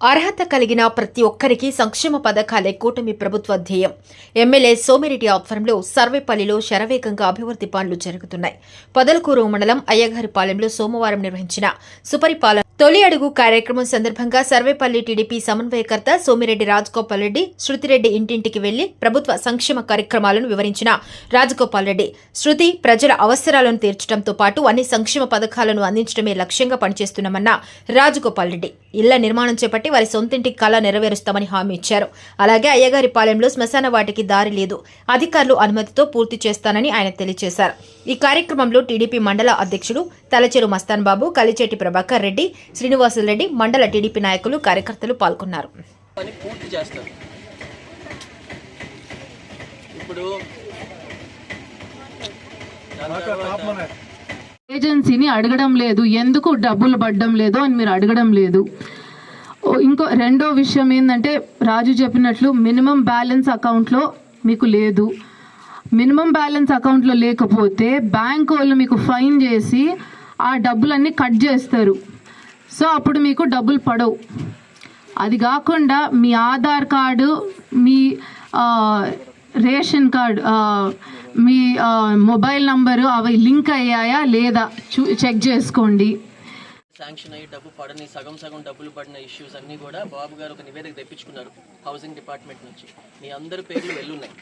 అర్హత కలిగిన ప్రతి ఒక్కరికి సంక్షేమ పథకాలే కూటమి ప్రభుత్వ ధ్యేయం. ఎమ్మెల్యే సోమిరెడ్డి ఆధ్వర్యంలో సర్వేపల్లిలో శరవేగంగా అభివృద్ధి పనులు జరుగుతున్నాయి. పొదలకూరు మండలం అయ్యగారిపాలెంలో సోమవారం నిర్వహించిన సుపరిపాలన తొలి అడుగు కార్యక్రమం సందర్భంగా సర్వేపల్లి టీడీపీ సమన్వయకర్త సోమిరెడ్డి రాజగోపాల్ రెడ్డి శృతిరెడ్డి ఇంటింటికి వెళ్ళి ప్రభుత్వ సంక్షేమ కార్యక్రమాలను వివరించిన రాజగోపాల్ రెడ్డి. శృతి ప్రజల అవసరాలను తీర్చడంతో పాటు అన్ని సంక్షేమ పథకాలను అందించడమే లక్ష్యంగా పనిచేస్తున్నామన్న రాజగోపాల్ రెడ్డి. ఇళ్ళ నిర్మాణం చేపట్టి వారి సొంతింటి కళ నెరవేరుస్తామని హామీ ఇచ్చారు. అలాగే అయ్యగారి పాలెంలో శ్మశాన వాటికి దారి లేదు. అధికారులు అనుమతితో పూర్తి చేస్తానని ఆయన తెలియజేశారు ఈ కార్యక్రమంలో టీడీపీ మండల అధ్యక్షుడు తలచెరు మస్తాన్ బాబు కలిచేటి ప్రభాకర్ రెడ్డి శ్రీనివాసులరెడ్డి మండల టీడీపీ నాయకులు కార్యకర్తలు పాల్గొన్నారు. ఇప్పుడు ఏజెన్సీని అడగడం లేదు. ఎందుకు డబ్బులు పడడం లేదు అని మీరు అడగడం లేదు. ఇంకో రెండో విషయం ఏంటంటే రాజు చెప్పినట్లు మినిమం బ్యాలెన్స్ అకౌంట్లో మీకు లేదు. మినిమం బ్యాలెన్స్ అకౌంట్లో లేకపోతే బ్యాంక్ వాళ్ళు మీకు ఫైన్ చేసి ఆ డబ్బులన్నీ కట్ చేస్తారు. సో అప్పుడు మీకు డబ్బులు పడవు. అది కాకుండా మీ ఆధార్ కార్డు మీ రేషన్ కార్డు మీ మొబైల్ నంబరు అవి లింక్ అయ్యాయా లేదా చూ చెక్ చేసుకోండి. శాంక్షన్ అయ్యి డబ్బు పడని సగం సగం డబ్బులు పడిన ఇష్యూస్ అన్నీ కూడా బాబు గారు ఒక నివేదిక తెప్పించుకున్నారు హౌసింగ్ డిపార్ట్మెంట్ నుంచి. మీ అందరి పేర్లు వెళ్ళున్నాయి.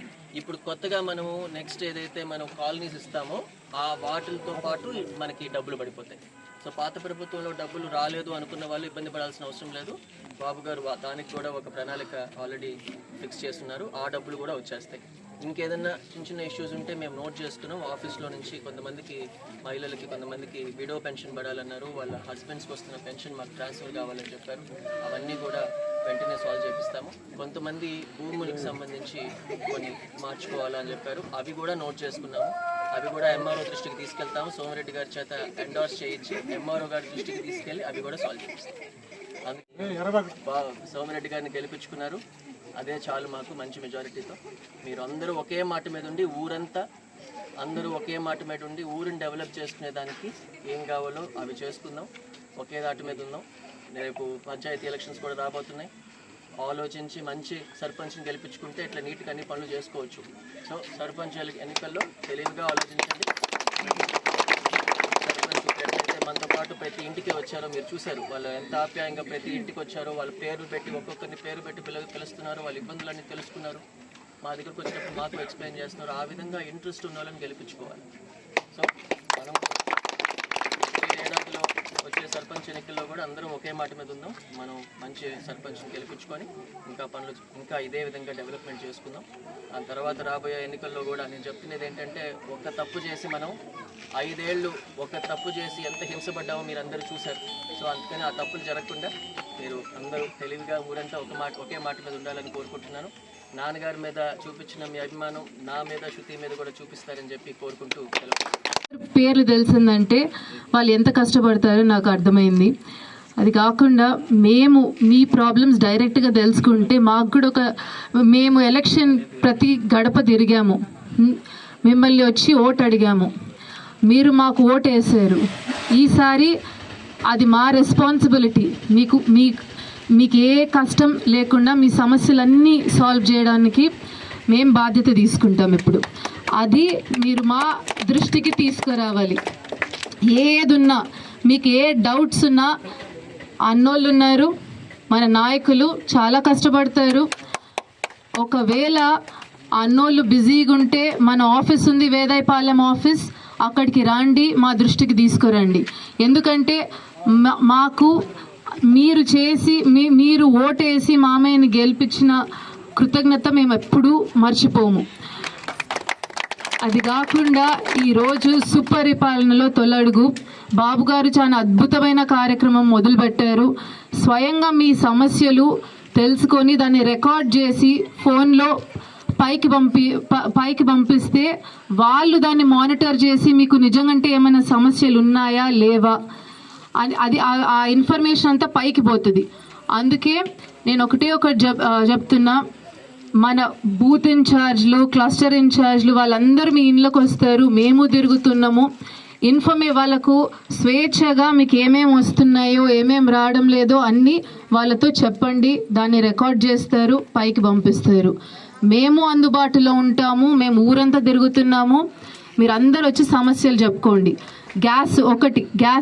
ఇప్పుడు కొత్తగా మనము నెక్స్ట్ ఏదైతే మనం కాలనీస్ ఇస్తామో ఆ వాటితో పాటు మనకి డబ్బులు పడిపోతాయి. సో పాత ప్రభుత్వంలో డబ్బులు రాలేదు అనుకున్న వాళ్ళు ఇబ్బంది పడాల్సిన అవసరం లేదు. బాబు గారు దానికి కూడా ఒక ప్రణాళిక ఆల్రెడీ ఫిక్స్ చేస్తున్నారు. ఆ డబ్బులు కూడా వచ్చేస్తాయి. ఇంకేదన్నా చిన్న చిన్న ఇష్యూస్ ఉంటే మేము నోట్ చేసుకున్నాం ఆఫీస్లో నుంచి కొంతమందికి మహిళలకి కొంతమందికి విడో పెన్షన్ పడాలన్నారు. వాళ్ళ హస్బెండ్స్కి వస్తున్న పెన్షన్ మాకు ట్రాన్స్ఫర్ కావాలని చెప్పారు. అవన్నీ కూడా వెంటనే సాల్వ్ చేపిస్తాము. కొంతమంది భూములకు సంబంధించి కొన్ని మార్చుకోవాలని చెప్పారు. అవి కూడా నోట్ చేసుకున్నాము. అవి కూడా ఎంఆర్ఓ దృష్టికి తీసుకెళ్తాము. సోమిరెడ్డి గారి చేత ఎండార్స్ చేయించి ఎంఆర్ఓ గారి దృష్టికి తీసుకెళ్ళి అవి కూడా సాల్వ్ అందుకే బా- సోమిరెడ్డి గారిని గెలిపించుకున్నారు. అదే చాలు మాకు మంచి మెజారిటీతో మీరు అందరూ ఒకే మాట మీద ఉండి ఊరంతా అందరూ ఒకే మాట మీద ఉండి ఊరిని డెవలప్ చేసుకునే దానికి ఏం కావాలో అవి చేసుకుందాం. ఒకే దాటి మీద ఉందాం రేపు పంచాయతీ ఎలక్షన్స్ కూడా రాబోతున్నాయి. ఆలోచించి మంచి సర్పంచ్ని గెలిపించుకుంటే ఇట్లా నీట్గా అన్ని పనులు చేసుకోవచ్చు. సో సర్పంచ్ ఎన్నికల్లో తెలివిగా ఆలోచించండి. సర్పంచ్ ఎట్లయితే మనతో పాటు ప్రతి ఇంటికి వచ్చారో మీరు చూశారు వాళ్ళు ఎంత ఆప్యాయంగా ప్రతి ఇంటికి వచ్చారో వాళ్ళ పేర్లు పెట్టి ఒక్కొక్కరిని పేరు పెట్టి పిల్ల పిలుస్తున్నారు వాళ్ళ ఇబ్బందులన్నీ తెలుసుకున్నారు. మా దగ్గరకు వచ్చినప్పుడు మాకు ఎక్స్ప్లెయిన్ చేస్తున్నారు. ఆ విధంగా ఇంట్రెస్ట్ ఉన్న వాళ్ళని గెలిపించుకోవాలి. సో మనం వచ్చే సర్పంచ్ ఎన్నికల్లో కూడా అందరం ఒకే మాట మీద ఉందాం. మనం మంచి సర్పంచ్ని గెలిపించుకొని ఇంకా పనులు ఇంకా ఇదే విధంగా డెవలప్మెంట్ చేసుకుందాం. ఆ తర్వాత రాబోయే ఎన్నికల్లో కూడా నేను చెప్తున్నది ఏంటంటే ఒక తప్పు చేసి మనం ఐదేళ్ళు ఒక తప్పు చేసి ఎంత హింసపడ్డామో మీరు అందరూ చూశారు. సో అందుకని ఆ తప్పులు జరగకుండా మీరు అందరూ తెలివిగా ఊరంతా ఒక మాట ఒకే మాట మీద ఉండాలని కోరుకుంటున్నాను. నాన్నగారి మీద చూపించిన మీ అభిమానం నా మీద శృతి మీద కూడా చూపిస్తారని చెప్పి కోరుకుంటూ పేర్లు తెలిసిందంటే వాళ్ళు ఎంత కష్టపడతారో నాకు అర్థమైంది. అది కాకుండా మేము మీ ప్రాబ్లమ్స్ డైరెక్ట్గా తెలుసుకుంటే మాకు కూడా ఒక మేము ఎలక్షన్ ప్రతి గడప తిరిగాము. మిమ్మల్ని వచ్చి ఓటు అడిగాము. మీరు మాకు ఓటు వేసారు. ఈసారి అది మా రెస్పాన్సిబిలిటీ మీకు మీ మీకు ఏ కష్టం లేకుండా మీ సమస్యలన్నీ సాల్వ్ చేయడానికి మేము బాధ్యత తీసుకుంటాం ఇప్పుడు. అది మీరు మా దృష్టికి తీసుకురావాలి. ఏదున్నా మీకు ఏ డౌట్స్ ఉన్నా అన్నోళ్ళు ఉన్నారు మన నాయకులు చాలా కష్టపడతారు. ఒకవేళ అన్నోళ్ళు బిజీగా ఉంటే మన ఆఫీస్ ఉంది వేదాయపాలెం ఆఫీస్ అక్కడికి రండి మా దృష్టికి తీసుకురండి. ఎందుకంటే మా- మాకు మీరు చేసి మీ మీరు ఓటేసి మామయ్యని గెలిపించిన కృతజ్ఞత మేము ఎప్పుడూ మర్చిపోము. అది కాకుండా ఈరోజు సుపరిపాలనలో తొలడుగు. బాబు గారు చాలా అద్భుతమైన కార్యక్రమం మొదలుపెట్టారు. స్వయంగా మీ సమస్యలు తెలుసుకొని దాన్ని రికార్డ్ చేసి ఫోన్లో పైకి పంపి పైకి పంపిస్తే వాళ్ళు దాన్ని మానిటర్ చేసి మీకు నిజంగంటే ఏమైనా సమస్యలు ఉన్నాయా లేవా? అని అది ఆ- ఇన్ఫర్మేషన్ అంతా పైకి పోతుంది. అందుకే నేను ఒకటే ఒకటి చెప్ చెప్తున్నా. మన బూత్ ఇన్ఛార్జ్లు క్లస్టర్ ఇన్ఛార్జ్లు వాళ్ళందరూ మీ ఇంట్లోకి వస్తారు. మేము తిరుగుతున్నాము. ఇన్ఫర్మే వాళ్ళకు స్వేచ్ఛగా మీకు ఏమేమి వస్తున్నాయో ఏమేమి రావడం లేదో అన్నీ వాళ్ళతో చెప్పండి. దాన్ని రికార్డ్ చేస్తారు పైకి పంపిస్తారు. మేము అందుబాటులో ఉంటాము. మేము ఊరంతా తిరుగుతున్నాము. మీరు అందరు వచ్చి సమస్యలు చెప్పుకోండి. గ్యాస్ ఒకటి గ్యాస్